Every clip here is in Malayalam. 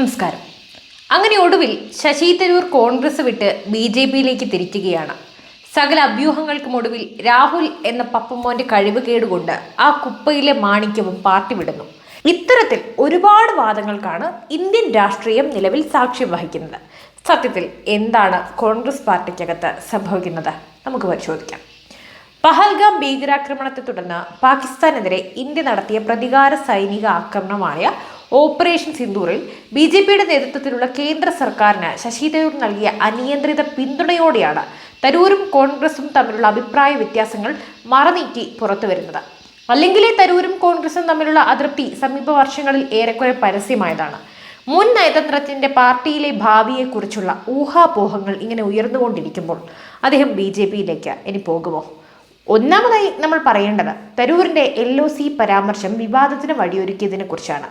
നമസ്കാരം. അങ്ങനെ ഒടുവിൽ ശശി തരൂർ കോൺഗ്രസ് വിട്ട് ബി ജെ പിയിലേക്ക് തിരിക്കുകയാണ്. സകല അഭ്യൂഹങ്ങൾക്കും ഒടുവിൽ രാഹുൽ എന്ന പപ്പമോന്റെ കഴിവ് കേടുകൊണ്ട് ആ കുപ്പയിലെ മാണിക്യവും പാർട്ടി വിടുന്നു. ഇത്തരത്തിൽ ഒരുപാട് വാദങ്ങൾക്കാണ് ഇന്ത്യൻ രാഷ്ട്രീയം നിലവിൽ സാക്ഷ്യം വഹിക്കുന്നത്. സത്യത്തിൽ എന്താണ് കോൺഗ്രസ് പാർട്ടിക്കകത്ത് സംഭവിക്കുന്നത്? നമുക്ക് പരിശോധിക്കാം. പഹൽഗാം ഭീകരാക്രമണത്തെ തുടർന്ന് പാകിസ്ഥാനെതിരെ ഇന്ത്യ നടത്തിയ പ്രതികാര സൈനിക ആക്രമണമായ ഓപ്പറേഷൻ സിന്ദൂറിൽ ബി ജെ പിയുടെ നേതൃത്വത്തിലുള്ള കേന്ദ്ര സർക്കാരിന് ശശി തരൂർ നൽകിയ അനിയന്ത്രിത പിന്തുണയോടെയാണ് തരൂരും കോൺഗ്രസും തമ്മിലുള്ള അഭിപ്രായ വ്യത്യാസങ്ങൾ മറനീക്കി പുറത്തുവരുന്നത് അല്ലെങ്കിലേ തരൂരും കോൺഗ്രസും തമ്മിലുള്ള അതൃപ്തി സമീപ വർഷങ്ങളിൽ ഏറെക്കുറെ പരസ്യമായതാണ്. മുൻ നയതന്ത്രത്തിന്റെ പാർട്ടിയിലെ ഭാവിയെക്കുറിച്ചുള്ള ഊഹാപോഹങ്ങൾ ഇങ്ങനെ ഉയർന്നുകൊണ്ടിരിക്കുമ്പോൾ അദ്ദേഹം ബി ജെ പിയിലേക്ക് ഇനി പോകുമോ? ഒന്നാമതായി നമ്മൾ പറയേണ്ടത് തരൂരിന്റെ എൽ ഒ സി പരാമർശം വിവാദത്തിന് വഴിയൊരുക്കിയതിനെ കുറിച്ചാണ്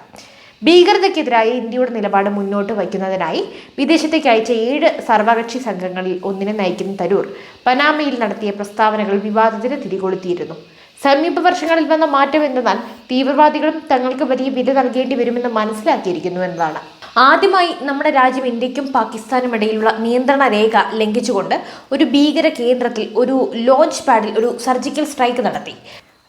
ഭീകരതയ്ക്കെതിരായ ഇന്ത്യയുടെ നിലപാട് മുന്നോട്ട് വയ്ക്കുന്നതിനായി വിദേശത്തേക്ക് അയച്ച ഏഴ് സർവകക്ഷി സംഘങ്ങളിൽ ഒന്നിനെ നയിക്കുന്ന തരൂർ പനാമയിൽ നടത്തിയ പ്രസ്താവനകൾ വിവാദത്തിന് തിരികൊളുത്തിയിരുന്നു. സമീപ വർഷങ്ങളിൽ വന്ന മാറ്റം എന്തെന്നാൽ തീവ്രവാദികളും തങ്ങൾക്ക് വലിയ വില നൽകേണ്ടി വരുമെന്ന് മനസ്സിലാക്കിയിരിക്കുന്നു എന്നതാണ്. ആദ്യമായി നമ്മുടെ രാജ്യം ഇന്ത്യക്കും പാകിസ്ഥാനും ഇടയിലുള്ള നിയന്ത്രണ രേഖ ലംഘിച്ചുകൊണ്ട് ഒരു ഭീകര കേന്ദ്രത്തിൽ ഒരു ലോഞ്ച് പാഡിൽ ഒരു സർജിക്കൽ സ്ട്രൈക്ക് നടത്തി.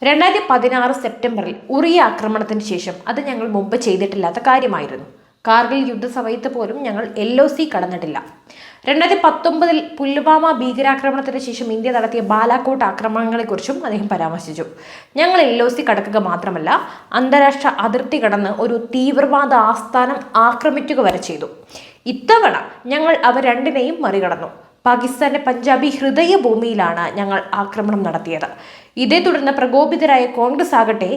രണ്ടായിരത്തി പതിനാറ് സെപ്റ്റംബറിൽ ഉറിയ ആക്രമണത്തിന് ശേഷം അത് ഞങ്ങൾ മുമ്പ് ചെയ്തിട്ടില്ലാത്ത കാര്യമായിരുന്നു. കാർഗിൽ യുദ്ധസമയത്ത് പോലും ഞങ്ങൾ എൽ ഒ സി കടന്നിട്ടില്ല. രണ്ടായിരത്തി പത്തൊമ്പതിൽ പുൽവാമ ഭീകരാക്രമണത്തിന് ശേഷം ഇന്ത്യ നടത്തിയ ബാലാക്കോട്ട് ആക്രമണങ്ങളെക്കുറിച്ചും അദ്ദേഹം പരാമർശിച്ചു. ഞങ്ങൾ എൽ ഒ സി കടക്കുക മാത്രമല്ല അന്താരാഷ്ട്ര അതിർത്തി കടന്ന് ഒരു തീവ്രവാദ ആസ്ഥാനം ആക്രമിക്കുക വരെ ചെയ്തു. ഇത്തവണ ഞങ്ങൾ അവ രണ്ടിനെയും മറികടന്നു. പാകിസ്ഥാന്റെ പഞ്ചാബി ഹൃദയഭൂമിയിലാണ് ഞങ്ങൾ ആക്രമണം നടത്തിയത്. ഇതേ തുടർന്ന് പ്രകോപിതരായ കോൺഗ്രസ് ആകട്ടെ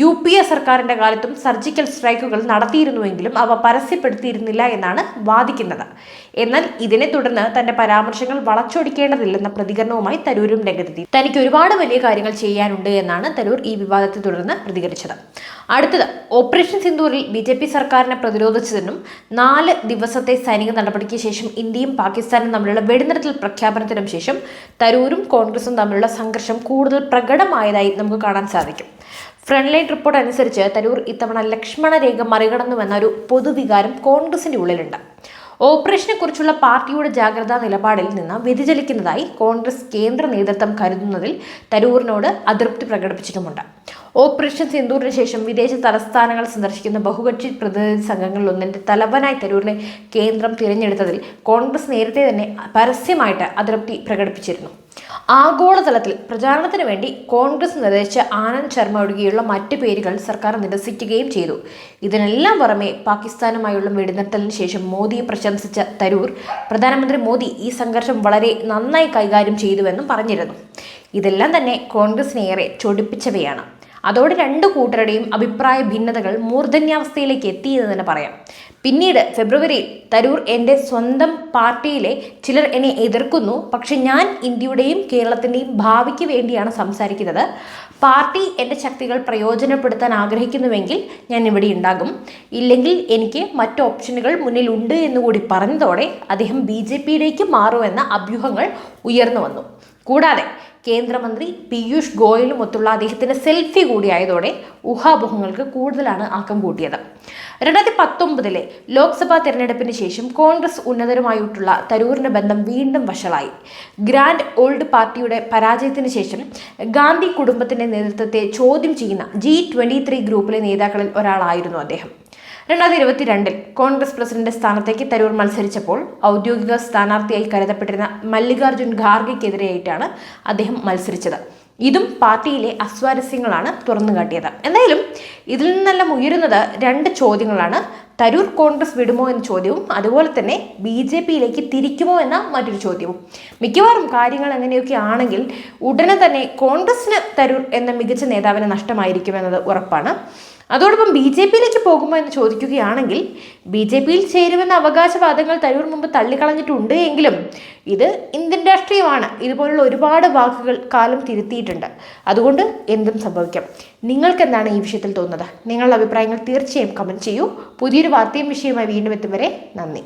യു പി എ സർക്കാരിന്റെ കാലത്തും സർജിക്കൽ സ്ട്രൈക്കുകൾ നടത്തിയിരുന്നുവെങ്കിലും അവ പരസ്യപ്പെടുത്തിയിരുന്നില്ല എന്നാണ് വാദിക്കുന്നത്. എന്നാൽ ഇതിനെ തുടർന്ന് തന്റെ പരാമർശങ്ങൾ വളച്ചൊടിക്കേണ്ടതില്ലെന്ന പ്രതികരണവുമായി തരൂരും രംഗത്തെത്തി. തനിക്ക് ഒരുപാട് വലിയ കാര്യങ്ങൾ ചെയ്യാനുണ്ട് എന്നാണ് തരൂർ ഈ വിവാദത്തെ തുടർന്ന് പ്രതികരിച്ചത്. അടുത്തത് ഓപ്പറേഷൻ സിന്ദൂറിൽ ബി ജെ പി സർക്കാരിനെ പ്രതിരോധിച്ചതിനും നാല് ദിവസത്തെ സൈനിക നടപടിക്ക് ശേഷം ഇന്ത്യയും പാകിസ്ഥാനും തമ്മിലുള്ള വെടിനിർത്തൽ പ്രഖ്യാപനത്തിനും ശേഷം തരൂരും കോൺഗ്രസും തമ്മിലുള്ള സംഘർഷം കൂടുതൽ പ്രകടമായതായി നമുക്ക് കാണാൻ സാധിക്കും. ഫ്രണ്ട് ലൈൻ റിപ്പോർട്ട് അനുസരിച്ച് തരൂർ ഇത്തവണ ലക്ഷ്മണരേഖ മറികടന്നുവെന്ന ഒരു പൊതുവികാരം കോൺഗ്രസിന്റെ ഉള്ളിലുണ്ട്. ഓപ്പറേഷനെ കുറിച്ചുള്ള പാർട്ടിയുടെ ജാഗ്രതാ നിലപാടിൽ നിന്ന് വ്യതിചലിക്കുന്നതായി കോൺഗ്രസ് കേന്ദ്ര നേതൃത്വം കരുതുന്നതിൽ തരൂറിനോട് അതൃപ്തി പ്രകടിപ്പിച്ചിട്ടുമുണ്ട്. ഓപ്പറേഷൻ സിന്ദൂറിന് ശേഷം വിദേശ തലസ്ഥാനങ്ങൾ സന്ദർശിക്കുന്ന ബഹുകക്ഷി പ്രതിനിധി സംഘങ്ങളിൽ ഒന്നിന്റെ തലവനായി തരൂരിനെ കേന്ദ്രം തിരഞ്ഞെടുത്തതിൽ കോൺഗ്രസ് നേരത്തെ തന്നെ പരസ്യമായിട്ട് അതൃപ്തി പ്രകടിപ്പിച്ചിരുന്നു. ആഗോളതലത്തിൽ പ്രചാരണത്തിന് വേണ്ടി കോൺഗ്രസ് നിർദ്ദേശിച്ച ആനന്ദ് ശർമ്മ ഒഴികെയുള്ള മറ്റ് പേരുകൾ സർക്കാർ നിരസിക്കുകയും ചെയ്തു. ഇതിനെല്ലാം പുറമെ പാകിസ്ഥാനുമായുള്ള വെടിനിർത്തലിന് ശേഷം മോദിയെ പ്രശംസിച്ച തരൂർ പ്രധാനമന്ത്രി മോദി ഈ സംഘർഷം വളരെ നന്നായി കൈകാര്യം ചെയ്തുവെന്നും പറഞ്ഞിരുന്നു. ഇതെല്ലാം തന്നെ കോൺഗ്രസിനെ ഏറെ ചൊടിപ്പിച്ചവയാണ്. അതോടെ രണ്ട് കൂട്ടരുടെയും അഭിപ്രായ ഭിന്നതകൾ മൂർധന്യാവസ്ഥയിലേക്ക് എത്തിയെന്ന് തന്നെ പറയാം. പിന്നീട് ഫെബ്രുവരിയിൽ തരൂർ എന്റെ സ്വന്തം പാർട്ടിയിലെ ചിലർ എന്നെ എതിർക്കുന്നു. പക്ഷെ ഞാൻ ഇന്ത്യയുടെയും കേരളത്തിന്റെയും ഭാവിക്ക് വേണ്ടിയാണ് സംസാരിക്കുന്നത്. പാർട്ടി എന്റെ ശക്തികൾ പ്രയോജനപ്പെടുത്താൻ ആഗ്രഹിക്കുന്നുവെങ്കിൽ ഞാൻ ഇവിടെ ഉണ്ടാകും. ഇല്ലെങ്കിൽ എനിക്ക് മറ്റു ഓപ്ഷനുകൾ മുന്നിലുണ്ട് എന്നുകൂടി പറഞ്ഞതോടെ അദ്ദേഹം ബി ജെ പിയിലേക്ക് മാറുമെന്ന അഭ്യൂഹങ്ങൾ ഉയർന്നു വന്നു. കൂടാതെ കേന്ദ്രമന്ത്രി പീയൂഷ് ഗോയലുമൊത്തുള്ള അദ്ദേഹത്തിന്റെ സെൽഫി കൂടിയായതോടെ ഊഹാപോഹങ്ങൾക്ക് കൂടുതലാണ് ആക്കം കൂട്ടിയത്. രണ്ടായിരത്തി പത്തൊമ്പതിലെ ലോക്സഭാ തെരഞ്ഞെടുപ്പിന് ശേഷം കോൺഗ്രസ് ഉന്നതരുമായിട്ടുള്ള തരൂറിന്റെ ബന്ധം വീണ്ടും വഷളായി. ഗ്രാൻഡ് ഓൾഡ് പാർട്ടിയുടെ പരാജയത്തിന് ശേഷം ഗാന്ധി കുടുംബത്തിന്റെ നേതൃത്വത്തെ ചോദ്യം ചെയ്യുന്ന ജി ട്വന്റി ത്രീ ഗ്രൂപ്പിലെ നേതാക്കളിൽ ഒരാളായിരുന്നു അദ്ദേഹം. രണ്ടായിരത്തി ഇരുപത്തിരണ്ടിൽ കോൺഗ്രസ് പ്രസിഡന്റ് സ്ഥാനത്തേക്ക് തരൂർ മത്സരിച്ചപ്പോൾ ഔദ്യോഗിക സ്ഥാനാർത്ഥിയായി കരുതപ്പെട്ടിരുന്ന മല്ലികാർജുൻ ഖാർഗെക്കെതിരെയായിട്ടാണ് അദ്ദേഹം മത്സരിച്ചത്. ഇതും പാർട്ടിയിലെ അസ്വാരസ്യങ്ങളാണ് തുറന്നുകാട്ടിയത്. എന്തായാലും ഇതിൽ നിന്നെല്ലാം ഉയരുന്നത് രണ്ട് ചോദ്യങ്ങളാണ്. തരൂർ കോൺഗ്രസ് വിടുമോ എന്ന ചോദ്യവും അതുപോലെ തന്നെ ബി ജെ പിയിലേക്ക് തിരിക്കുമോ എന്ന മറ്റൊരു ചോദ്യവും. മിക്കവാറും കാര്യങ്ങൾ അങ്ങനെയൊക്കെ ആണെങ്കിൽ ഉടനെ തന്നെ കോൺഗ്രസിന് തരൂർ എന്ന മികച്ച നേതാവിന് നഷ്ടമായിരിക്കുമെന്നത് ഉറപ്പാണ്. അതോടൊപ്പം ബി ജെ പിയിലേക്ക് പോകുമോ എന്ന് ചോദിക്കുകയാണെങ്കിൽ ബി ജെ പിയിൽ ചേരുമെന്ന അവകാശവാദങ്ങൾ തരൂർ മുമ്പ് തള്ളിക്കളഞ്ഞിട്ടുണ്ട് എങ്കിലും ഇത് ഇന്ത്യൻ രാഷ്ട്രീയമാണ്. ഇതുപോലുള്ള ഒരുപാട് വാക്കുകൾ കാലം തിരുത്തിയിട്ടുണ്ട്. അതുകൊണ്ട് എന്തും സംഭവിക്കാം. നിങ്ങൾക്ക് എന്താണ് ഈ വിഷയത്തിൽ തോന്നുന്നത്? നിങ്ങളുടെ അഭിപ്രായങ്ങൾ തീർച്ചയായും കമന്റ് ചെയ്യൂ. പുതിയൊരു വാർത്തയും വിഷയവുമായി വീണ്ടും എത്തും വരെ നന്ദി.